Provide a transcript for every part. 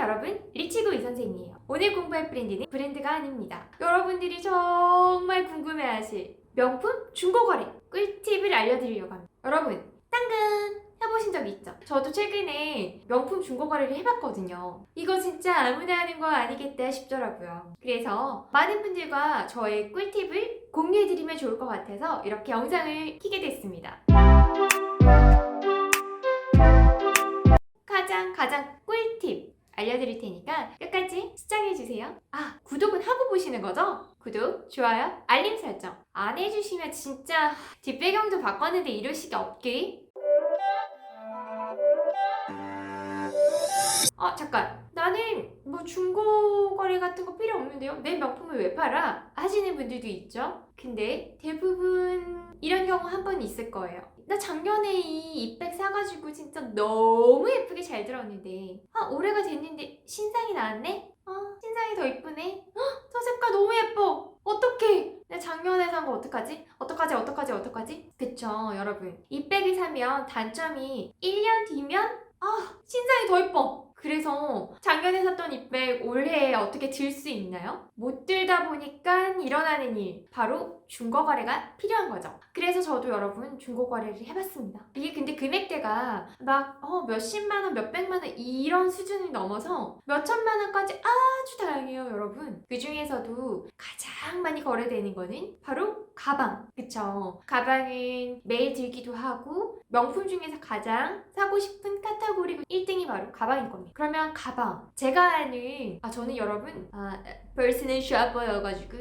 여러분, 리치고 이 선생이에요. 오늘 공부할 브랜드는 브랜드가 아닙니다. 여러분들이 정말 궁금해하실 명품 중고거래 꿀팁을 알려드리려고 합니다. 여러분, 당근 해보신 적 있죠? 저도 최근에 명품 중고거래를 해봤거든요. 이거 진짜 아무나 하는 거 아니겠다 싶더라고요. 그래서 많은 분들과 저의 꿀팁을 공유해드리면 좋을 것 같아서 이렇게 영상을 키게 됐습니다. 가장 가장 꿀팁 알려드릴 테니까 끝까지 시청해주세요. 아, 구독은 하고 보시는 거죠? 구독, 좋아요, 알림 설정 안 해주시면 진짜 뒷배경도 바꿨는데 이럴 시기 없게 아 잠깐 나는 뭐 중고거래 같은 거 필요 없는데요 내 명품을 왜 팔아? 하시는 분들도 있죠 근데 대부분 이런 경우 한 번 있을 거예요 나 작년에 이 잎백 사가지고 진짜 너무 예쁘게 잘 들었는데. 한 올해가 됐는데 신상이 나왔네? 어 신상이 더 이쁘네. 헉, 저 색깔 너무 예뻐. 어떡해. 내 작년에 산 거 어떡하지? 어떡하지? 어떡하지? 어떡하지? 그쵸 여러분. 잎백을 사면 단점이 1년 뒤면 아 신상이 더 예뻐 그래서 작년에 샀던 잎백 올해 어떻게 들 수 있나요? 못 들다 보니까 일어나는 일 바로 중고 거래가 필요한 거죠. 그래서 저도 여러분 중고 거래를 해봤습니다. 이게 근데 금액대가 막 어, 몇십만 원 몇백만 원 이런 수준이 넘어서 몇천만 원까지 아주 다양해요 여러분. 그 중에서도 가장 많이 거래되는 거는 바로 가방. 그쵸? 가방은 매일 들기도 하고 명품 중에서 가장 사고 싶은 카테고리 1등이 바로 가방일 겁니다. 그러면 가방. 제가 아는 아 저는 여러분 아 퍼스널 셔퍼여가지고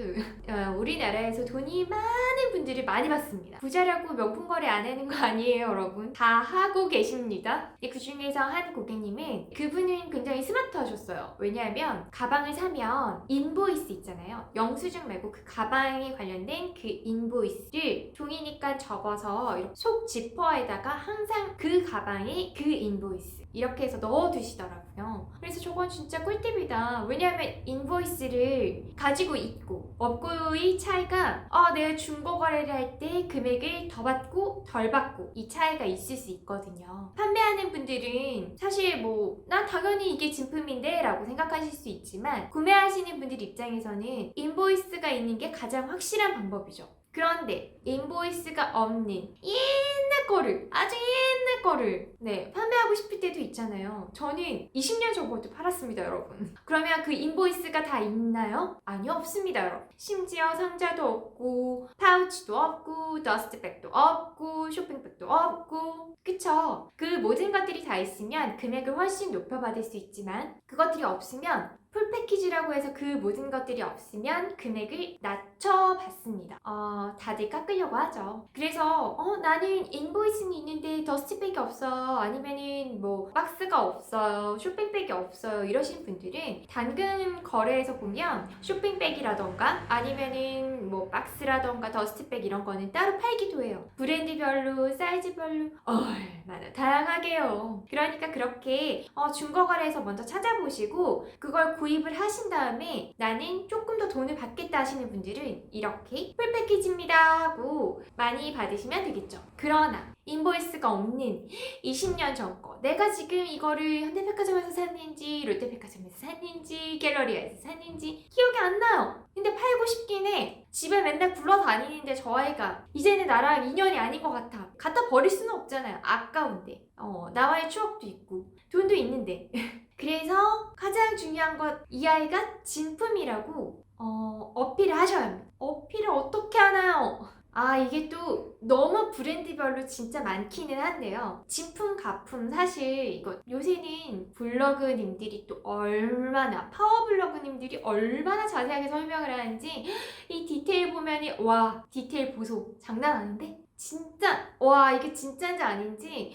어, 우리나라에서 돈이 많은 분들을 많이 봤습니다. 부자라고 명품 거래 안 하는 거 아니에요 여러분. 다 하고 계십니다. 그 중에서 한 고객님은 그분은 굉장히 스마트하셨어요. 왜냐하면 가방을 사면 인보이스 있잖아요. 영수증 말고 그 가방에 관련된 그 인보이스를 종이니까 적어서 속 지퍼에다가 항상 그 가방에 그 인보이스 이렇게 해서 넣어 두시더라고요. 그래서 저건 진짜 꿀팁이다. 왜냐하면 인보이스를 가지고 있고 없고의 차이가 아 내가 중고 거래를 할 때 금액을 더 받고 덜 받고 이 차이가 있을 수 있거든요. 판매하는 분들은 사실 뭐 난 당연히 이게 진품인데 라고 생각하실 수 있지만 구매하시는 분들 입장에서는 인보이스가 있는 게 가장 확실한 방법이죠. 그런데 인보이스가 없는 옛날 거를 아주 옛날 거를 네 판매하고 싶을 때도 있잖아요. 저는 20년 전부터 팔았습니다, 여러분. 그러면 그 인보이스가 다 있나요? 아니요, 없습니다, 여러분. 심지어 상자도 없고 파우치도 없고 더스트백도 없고 쇼핑백도 없고 그쵸? 그 모든 것들이 다 있으면 금액을 훨씬 높여 받을 수 있지만 그것들이 없으면 풀 패키지라고 해서 그 모든 것들이 없으면 금액을 낮 춰받습니다. 어, 다들 깎으려고 하죠. 그래서 어, 나는 인보이스는 있는데 더스트백이 없어 아니면은 뭐 박스가 없어요 쇼핑백이 없어요 이러신 분들은 당근 거래에서 보면 쇼핑백이라던가 아니면은 뭐 박스라던가 더스트백 이런 거는 따로 팔기도 해요. 브랜드별로 사이즈별로 얼마나 다양하게요. 그러니까 그렇게 어, 중고거래에서 먼저 찾아보시고 그걸 구입을 하신 다음에 나는 조금 더 돈을 받겠다 하시는 분들은 이렇게 풀 패키지입니다 하고 많이 받으시면 되겠죠. 그러나 인보이스가 없는 20년 전 거. 내가 지금 이거를 현대백화점에서 샀는지, 롯데백화점에서 샀는지, 갤러리아에서 샀는지 기억이 안 나요. 근데 팔고 싶긴 해. 집에 맨날 굴러다니는데 저 아이가 이제는 나랑 인연이 아닌 것 같아. 갖다 버릴 수는 없잖아요. 아까운데. 어, 나와의 추억도 있고, 돈도 있는데. 그래서 가장 중요한 것, 이 아이가 진품이라고 어, 어필을 하셔야 합니다. 어필을 어떻게 하나요? 아, 이게 또 너무 브랜드별로 진짜 많기는 한데요. 진품, 가품, 사실 이거 요새는 블로그님들이 또 얼마나, 파워블로그님들이 얼마나 자세하게 설명을 하는지 이 디테일 보면이, 와, 디테일 보소. 장난 아닌데? 진짜, 와, 이게 진짜인지 아닌지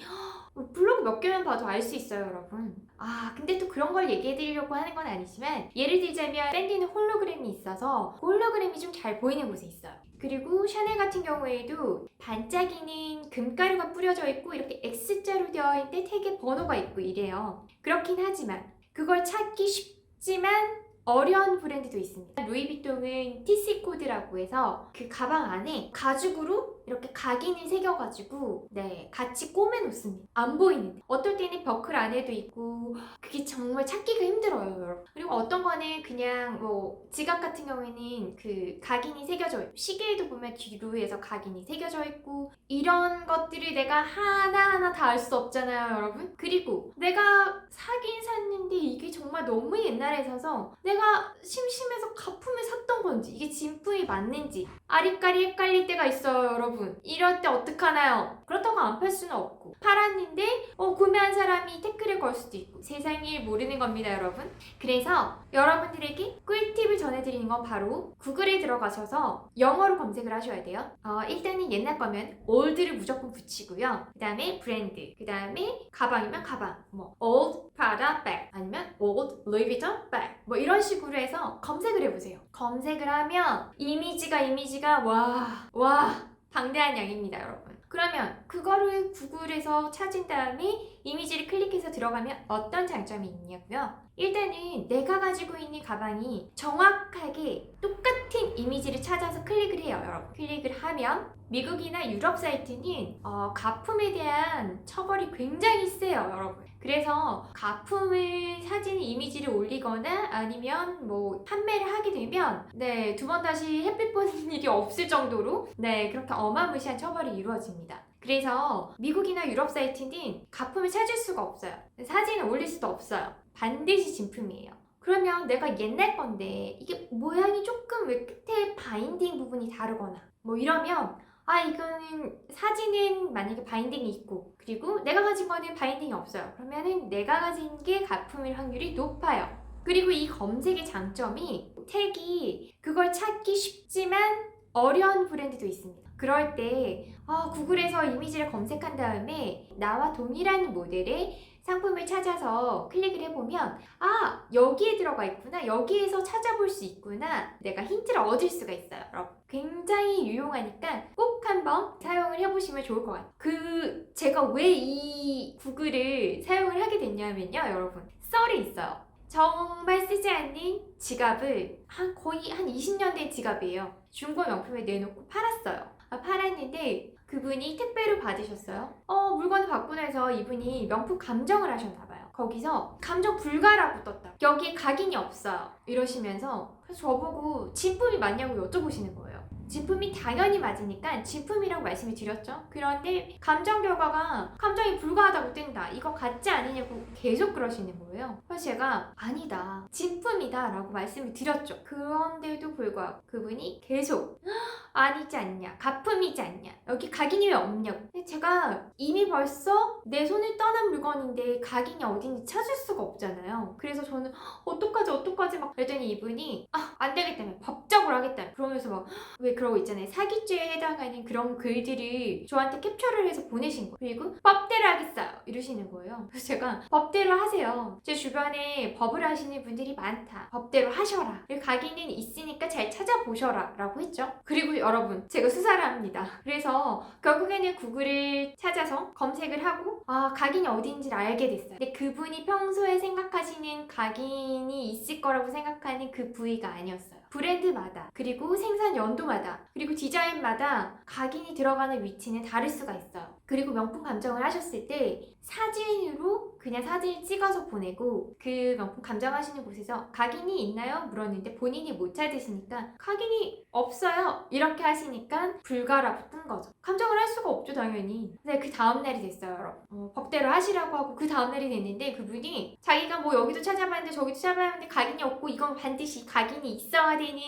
블로그 몇 개만 봐도 알 수 있어요, 여러분. 아, 근데 또 그런 걸 얘기해 드리려고 하는 건 아니지만, 예를 들자면, 밴디는 홀로그램이 있어서, 홀로그램이 좀 잘 보이는 곳에 있어요. 그리고 샤넬 같은 경우에도 반짝이는 금가루가 뿌려져 있고, 이렇게 X자로 되어 있는데 택에 번호가 있고 이래요. 그렇긴 하지만, 그걸 찾기 쉽지만, 어려운 브랜드도 있습니다. 루이비통은 TC 코드라고 해서 그 가방 안에 가죽으로 이렇게 각인을 새겨가지고 네 같이 꼬매놓습니다. 안 보이는데 어떨 때는 버클 안에도 있고 그게 정말 찾기가 힘들어요, 여러분. 그리고 어떤 거는 그냥 뭐 지갑 같은 경우에는 그 각인이 새겨져 있고 시계에도 보면 뒤로에서 각인이 새겨져 있고 이런 것들을 내가 하나하나 다 알 수 없잖아요, 여러분. 그리고 내가 사긴 샀는데 이게 정말 너무 옛날에 사서 내가 심심해서 가품을 샀던 건지 이게 진품이 맞는지 아리까리 헷갈릴 때가 있어요, 여러분. 이럴 때 어떡하나요? 그렇다고 안 팔 수는 없고 팔았는데 어, 구매한 사람이 태클을 걸 수도 있고 세상 일 모르는 겁니다, 여러분. 그래서 여러분들에게 꿀팁을 전해드리는 건 바로 구글에 들어가셔서 영어로 검색을 하셔야 돼요. 어, 일단은 옛날 거면 ol드를 무조건 붙이고요. 그 다음에 브랜드, 그 다음에 가방이면 가방, 뭐 old Prada bag 아니면 old Louis Vuitton bag 뭐 이런 식으로 해서 검색을 해보세요. 검색을 하면 이미지가 이미지가 와, 와 방대한 양입니다, 여러분. 그러면 그거를 구글에서 찾은 다음에 이미지를 클릭해서 들어가면 어떤 장점이 있냐고요? 일단은 내가 가지고 있는 가방이 정확하게 똑같은 이미지를 찾아서 클릭을 해요, 여러분. 클릭을 하면 미국이나 유럽 사이트는 어, 가품에 대한 처벌이 굉장히 세요, 여러분. 그래서 가품을 사진 이미지를 올리거나 아니면 뭐 판매를 하게 되면 네, 두 번 다시 햇빛 보는 일이 없을 정도로 네, 그렇게 어마무시한 처벌이 이루어집니다. 그래서 미국이나 유럽 사이트는 가품을 찾을 수가 없어요. 사진을 올릴 수도 없어요. 반드시 진품이에요. 그러면 내가 옛날 건데 이게 모양이 조금 왜 끝에 바인딩 부분이 다르거나 뭐 이러면 아 이거는 사진은 만약에 바인딩이 있고 그리고 내가 가진 거는 바인딩이 없어요. 그러면은 내가 가진 게 가품일 확률이 높아요. 그리고 이 검색의 장점이 택이 그걸 찾기 쉽지만 어려운 브랜드도 있습니다. 그럴 때 아, 구글에서 이미지를 검색한 다음에 나와 동일한 모델의 상품을 찾아서 클릭을 해보면 아 여기에 들어가 있구나 여기에서 찾아볼 수 있구나 내가 힌트를 얻을 수가 있어요. 여러분 굉장히 유용하니까 꼭 한번 사용을 해보시면 좋을 것 같아요. 그 제가 왜 이 구글을 사용을 하게 됐냐면요 여러분. 썰이 있어요. 정말 쓰지 않는 지갑을 한 거의 한 20년 된 지갑이에요. 중고 명품에 내놓고 팔았어요. 아, 팔았는데 그분이 택배로 받으셨어요. 어, 물건을 나서 이분이 명품 감정을 하셨나봐요. 거기서 감정 불가라고 떴다. 여기에 각인이 없어요. 이러시면서 그래서 저보고 진품이 맞냐고 여쭤보시는 거예요. 진품이 당연히 맞으니까 진품이라고 말씀을 드렸죠. 그런데 감정 결과가 감정이 불가하다고 뜬다. 이거 같지 않으냐고 계속 그러시는 거예요. 그래서 제가 아니다. 진품이다 라고 말씀을 드렸죠. 그런데도 불구하고 그분이 계속 아니지 않냐. 가품이지 않냐. 여기 각인이 왜 없냐고. 근데 제가 이미 벌써 내 손을 떠난 물건인데 각인이 어딘지 찾을 수가 없잖아요. 그래서 저는 어떡하지 어떡하지 막 그랬더니 이분이 아, 안 되겠다며 법적으로 하겠다며 그러면서 막 왜 그러고 있잖아요. 사기죄에 해당하는 그런 글들을 저한테 캡처를 해서 보내신 거예요. 그리고 법대로 하겠어요. 이러시는 거예요. 그래서 제가 법대로 하세요. 제 주변에 법을 하시는 분들이 많다. 법대로 하셔라. 각인은 있으니까 잘 찾아보셔라. 라고 했죠. 그리고 여러분, 제가 수사를 합니다. 그래서 결국에는 구글을 찾아서 검색을 하고 아, 각인이 어디인지를 알게 됐어요. 근데 그분이 평소에 생각하시는 각인이 있을 거라고 생각하는 그 부위가 아니었어요. 브랜드마다 그리고 생산 연도마다 그리고 디자인마다 각인이 들어가는 위치는 다를 수가 있어요. 그리고 명품 감정을 하셨을 때 사진으로 그냥 사진을 찍어서 보내고 그 명품 감정하시는 곳에서 각인이 있나요? 물었는데 본인이 못 찾으시니까 각인이 없어요. 이렇게 하시니까 불가라고 뜬 거죠. 감정을 할 수가 없죠 당연히. 근데 그 다음 날이 됐어요, 여러분. 어, 법대로 하시라고 하고 그 다음 날이 됐는데 그분이 자기가 뭐 여기도 찾아봤는데 저기도 찾아봤는데 각인이 없고 이건 반드시 각인이 있어야 되는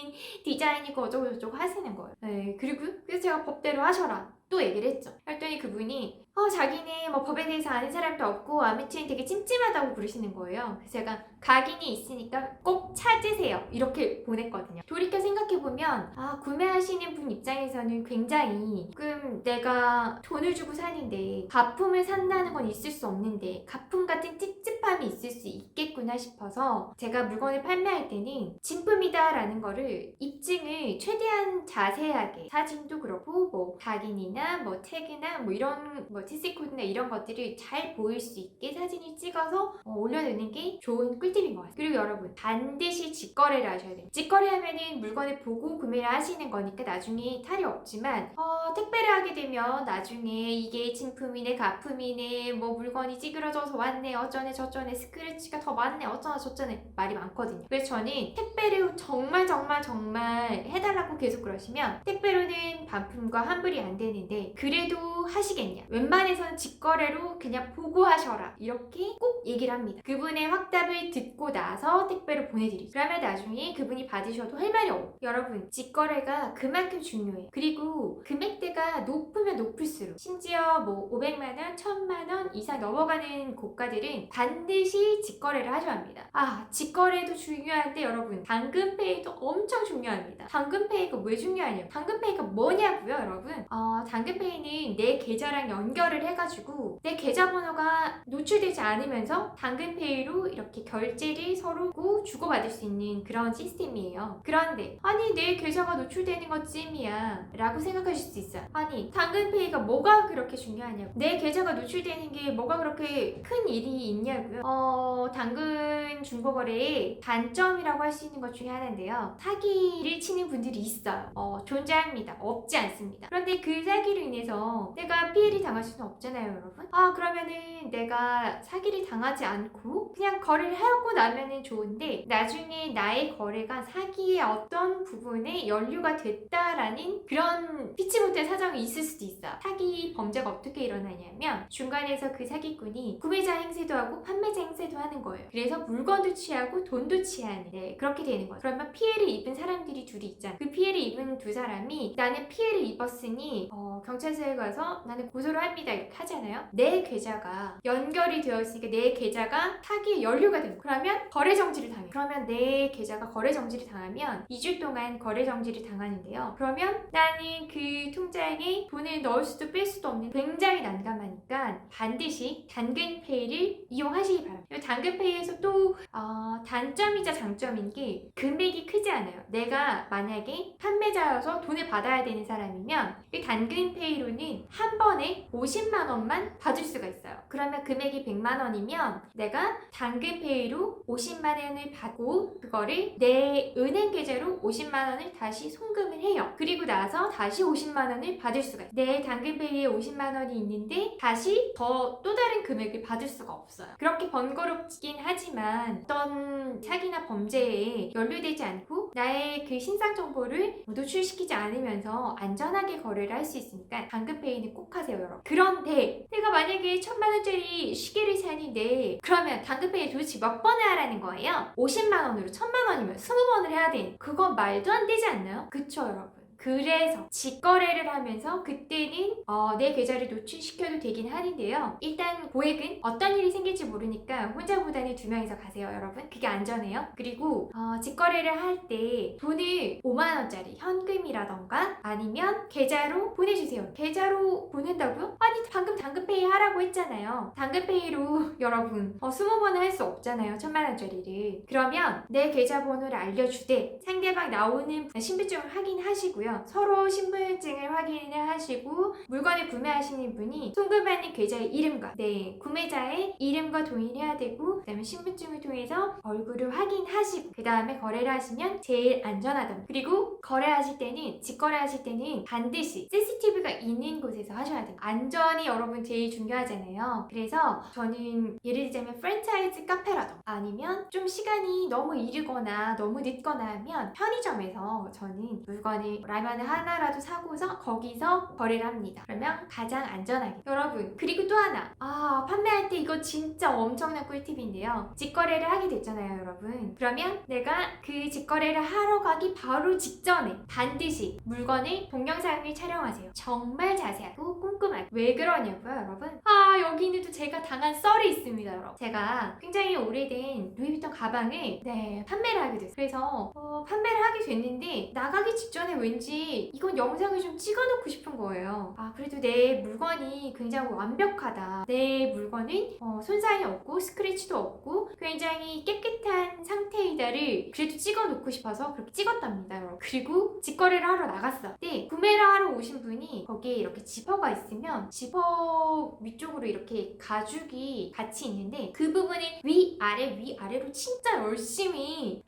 디자인이고 어쩌고 저쩌고 하시는 거예요. 네, 그리고 그래서 제가 법대로 하셔라. 또 얘기를 했죠. 했더니 그분이 어, 자기는 뭐 법에 대해서 아는 사람도 없고 아무튼 되게 찜찜하다고 그러시는 거예요. 그래서 제가 각인이 있으니까 꼭 찾으세요. 이렇게 보냈거든요. 돌이켜 생각해보면 아 구매하시는 분 입장에서는 굉장히 조금 내가 돈을 주고 사는데 가품을 산다는 건 있을 수 없는데 가품 같은 찝찝함이 있을 수 있겠구나 싶어서 제가 물건을 판매할 때는 진품이다라는 거를 입증을 최대한 자세하게 사진도 그렇고 뭐 각인이나 뭐 태그나 뭐 이런 뭐 TC 코드나 이런 것들을 잘 보일 수 있게 사진을 찍어서 어, 올려놓는 게 좋은 꿀팁인 것 같아요. 그리고 여러분 반드시 직거래를 하셔야 돼요. 직거래하면은 물건을 보고 구매를 하시는 거니까 나중에 탈이 없지만 어, 택배를 하게 되면 나중에 이게 진품이네 가품이네 뭐 물건이 찌그러져서 왔네 어쩌네 저쩌네 스크래치가 더 많네 어쩌나 저쩌네 말이 많거든요. 그래서 저는 택배를 정말 정말 정말 해달라고 계속 그러시면 택배로는 반품과 환불이 안 되는데 그래도 하시겠냐? 웬만 해서는 직거래로 그냥 보고 하셔라 이렇게 꼭 얘기를 합니다. 그분의 확답을 듣고 나서 택배로 보내드리죠. 그러면 나중에 그분이 받으셔도 할 말이 없고 여러분 직거래가 그만큼 중요해요. 그리고 금액대가 높으면 높을수록 심지어 뭐 500만 원, 1000만 원 이상 넘어가는 고가들은 반드시 직거래를 하셔야 합니다. 아 직거래도 중요한데 여러분 당근페이도 엄청 중요합니다. 당근페이가 왜 중요하냐고 당근페이가 뭐냐고요 여러분 어, 당근페이는 내 계좌랑 연결 을 해가지고 내 계좌번호가 노출되지 않으면서 당근페이로 이렇게 결제를 서로 주고받을 수 있는 그런 시스템이에요. 그런데 아니 내 계좌가 노출되는 것 쯤이야 라고 생각하실 수 있어요. 아니 당근페이가 뭐가 그렇게 중요하냐고 내 계좌가 노출되는 게 뭐가 그렇게 큰 일이 있냐고요. 어 당근 중고거래의 단점이라고 할 수 있는 것 중에 하나인데요. 사기를 치는 분들이 있어요. 어, 존재합니다. 없지 않습니다. 그런데 그 사기로 인해서 내가 피해를 당할 수는 없잖아요, 여러분. 아 그러면은 내가 사기를 당하지 않고 그냥 거래를 하고 나면은 좋은데 나중에 나의 거래가 사기의 어떤 부분에 연루가 됐다라는 그런 피치 못할 사정이 있을 수도 있어. 사기 범죄가 어떻게 일어나냐면 중간에서 그 사기꾼이 구매자 행세도 하고 판매자 행세도 하는 거예요. 그래서 물건도 취하고 돈도 취하는 네, 그렇게 되는 거죠. 그러면 피해를 입은 사람들이 둘이 있잖아. 그 피해를 입은 두 사람이 나는 피해를 입었으니 어, 경찰서에 가서 나는 고소를 합니다 이렇게 하잖아요. 내 계좌가 연결이 되어 있으니까 내 계좌가 연루가 되는 거예요. 그러면 거래 정지를 당해. 그러면 내 계좌가 거래 정지를 당하면 2주 동안 거래 정지를 당하는데요. 그러면 나는 그 통장에 돈을 넣을 수도 뺄 수도 없는 굉장히 난감하니까 반드시 당근페이를 이용하시기 바랍니다. 당근페이에서 또 어, 단점이자 장점인 게 금액이 크지 않아요. 내가 만약에 판매자여서 돈을 받아야 되는 사람이면 이 당근페이로는 한 번에 50만 원만 받을 수가 있어요. 그러면 금액이 100만 원이면 내가 당근페이로 50만 원을 받고 그거를 내 은행 계좌로 50만 원을 다시 송금을 해요. 그리고 나서 다시 50만 원을 받을 수가 있어요. 내 당근페이에 50만 원이 있는데 다시 더 또 다른 금액을 받을 수가 없어요. 그렇게 번거롭긴 하지만 어떤 사기나 범죄에 연루되지 않고 나의 그 신상 정보를 노출시키지 않으면서 안전하게 거래를 할 수 있으니까 당근페이는 꼭 하세요, 여러분. 그런데 내가 만약에 천만 원짜리 시계를 사는데 그러면 당근페이 도대체 몇 번을 하라는 거예요? 50만 원으로 천만 원이면 20번을 해야 돼. 그건 말도 안 되지 않나요? 그쵸, 여러분. 그래서 직거래를 하면서 그때는 어, 내 계좌를 노출시켜도 되긴 하는데요. 일단 고액은 어떤 일이 생길지 모르니까 혼자보다는 두 명이서 가세요, 여러분. 그게 안전해요. 그리고 어, 직거래를 할 때 돈을 5만 원짜리 현금이라던가 아니면 계좌로 보내주세요. 계좌로 보낸다고요? 아니 방금 당근페이 하라고 했잖아요. 당근페이로 여러분 어, 20번은 할 수 없잖아요. 천만 원짜리를. 그러면 내 계좌번호를 알려주되 상대방 나오는 신분증을 확인하시고요. 서로 신분증을 확인을 하시고 물건을 구매하시는 분이 송금하는 계좌의 이름과 네 구매자의 이름과 동일해야 되고 그다음에 신분증을 통해서 얼굴을 확인하시고 그 다음에 거래를 하시면 제일 안전하다. 그리고 거래하실 때는 직거래하실 때는 반드시 CCTV가 있는 곳에서 하셔야 돼요. 안전이 여러분 제일 중요하잖아요. 그래서 저는 예를 들자면 프랜차이즈 카페라던가 아니면 좀 시간이 너무 이르거나 너무 늦거나 하면 편의점에서 저는 물건을 라면을 하나라도 사고서 거기서 거래를 합니다. 그러면 가장 안전하게. 여러분, 그리고 또 하나. 아, 판매할 때 이거 진짜 엄청난 꿀팁인데요. 직거래를 하게 됐잖아요, 여러분. 그러면 내가 그 직거래를 하러 가기 바로 직전에 반드시 물건을 동영상을 촬영하세요. 정말 자세하고 꼼꼼하게. 왜 그러냐고요, 여러분? 아, 여기는 또 제가 당한 썰이 있습니다, 여러분. 제가 굉장히 오래된 루이비통 가방을 네, 판매를 하게 됐어요. 그래서 어, 판매를 하게 됐는데 나가기 직전에 왠지 왠지 이건 영상을 좀 찍어놓고 싶은 거예요. 아, 그래도 내 물건이 굉장히 완벽하다. 내 물건은 어, 손상이 없고 스크래치도 없고 굉장히 깨끗한 상태이다를 그래도 찍어놓고 싶어서 그렇게 찍었답니다. 그리고 직거래를 하러 나갔어. 네, 구매를 하러 오신 분이 거기에 이렇게 지퍼가 있으면 지퍼 위쪽으로 이렇게 가죽이 같이 있는데 그 부분을 위 아래 위 아래로 진짜 열심히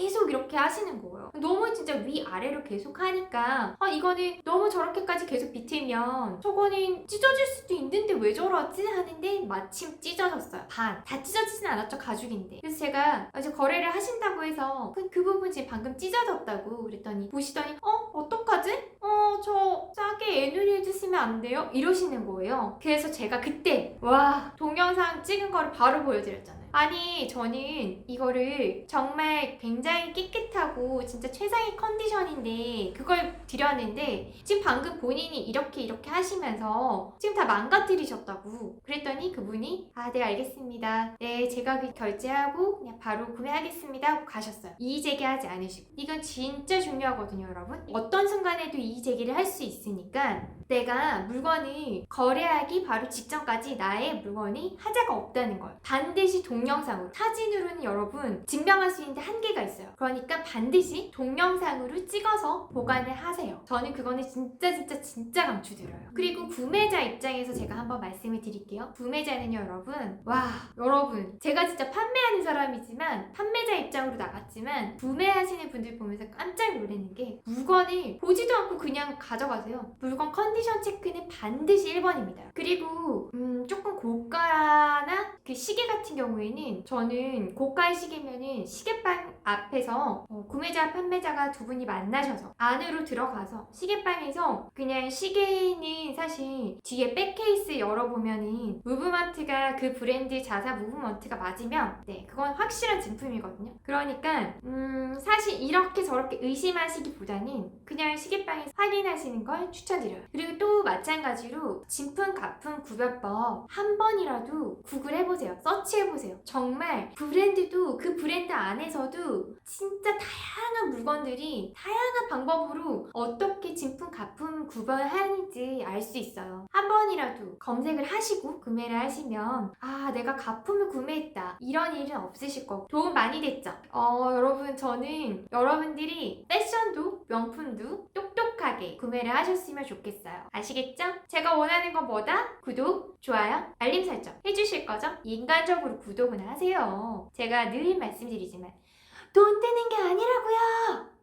계속 이렇게 하시는 거예요. 너무 진짜 위 아래로 계속 하니까 아 이거는 너무 저렇게까지 계속 비틀면 저거는 찢어질 수도 있는데 왜 저러지 하는데 마침 찢어졌어요. 반 다 찢어지진 않았죠 가죽인데. 그래서 제가 이제 거래를 하신다고 해서 그, 그 부분 지금 방금 찢어졌다고 그랬더니 보시더니 어 어떡하지? 어 저 싸게 애누리 해주시면 안 돼요? 이러시는 거예요. 그래서 제가 그때 와 동영상 찍은 거를 바로 보여드렸잖아요. 아니 저는 이거를 정말 굉장히 깨끗하고 진짜 최상의 컨디션인데 그걸 드렸는데 지금 방금 본인이 이렇게 이렇게 하시면서 지금 다 망가뜨리셨다고 그랬더니 그분이 아 네 알겠습니다. 네 제가 그 결제하고 그냥 바로 구매하겠습니다 하고 가셨어요. 이의 제기하지 않으시고. 이건 진짜 중요하거든요 여러분. 어떤 순간에도 이의 제기를 할 수 있으니까 내가 물건을 거래하기 바로 직전까지 나의 물건이 하자가 없다는 걸 반드시 동영상으로 사진으로는 여러분 증명할 수 있는데 한계가 있어요 그러니까 반드시 동영상으로 찍어서 보관을 하세요. 저는 그거는 진짜 진짜 진짜 강추드려요. 그리고 구매자 입장에서 제가 한번 말씀을 드릴게요. 구매자는요 여러분. 와 여러분. 제가 진짜 판매하는 사람이지만 판매자 입장으로 나갔지만 구매하시는 분들 보면서 깜짝 놀라는 게 물건을 보지도 않고 그냥 가져가세요. 물건 컨디션 체크는 반드시 1번입니다. 그리고 음, 조금 고가나 그 시계 같은 경우에는 저는 고가의 시계면은 시계방 앞 에서 어, 구매자 판매자가 두 분이 만나셔서 안으로 들어가서 시계방에서 그냥 시계는 사실 뒤에 백케이스 열어보면은 무브먼트가 그 브랜드 자사 무브먼트가 맞으면 네 그건 확실한 진품이거든요. 그러니까 음 사실 이렇게 저렇게 의심하시기보다는 그냥 시계방에서 확인하시는 걸 추천드려요. 그리고 또 마찬가지로 진품 가품 구별법 한 번이라도 구글 해보세요. 서치해보세요. 정말 브랜드도 그 브랜드 안에서도 진짜 다양한 물건들이 다양한 방법으로 어떻게 진품 가품 구별하는지 알 수 있어요 한 번이라도 검색을 하시고 구매를 하시면 아 내가 가품을 구매했다 이런 일은 없으실 거고 도움 많이 됐죠 어 여러분 저는 여러분들이 패션도 명품도 똑똑하게 구매를 하셨으면 좋겠어요 아시겠죠? 제가 원하는 건 뭐다? 구독, 좋아요, 알림 설정 해주실 거죠? 인간적으로 구독은 하세요 제가 늘 말씀드리지만 돈 뜨는 게 아니라고요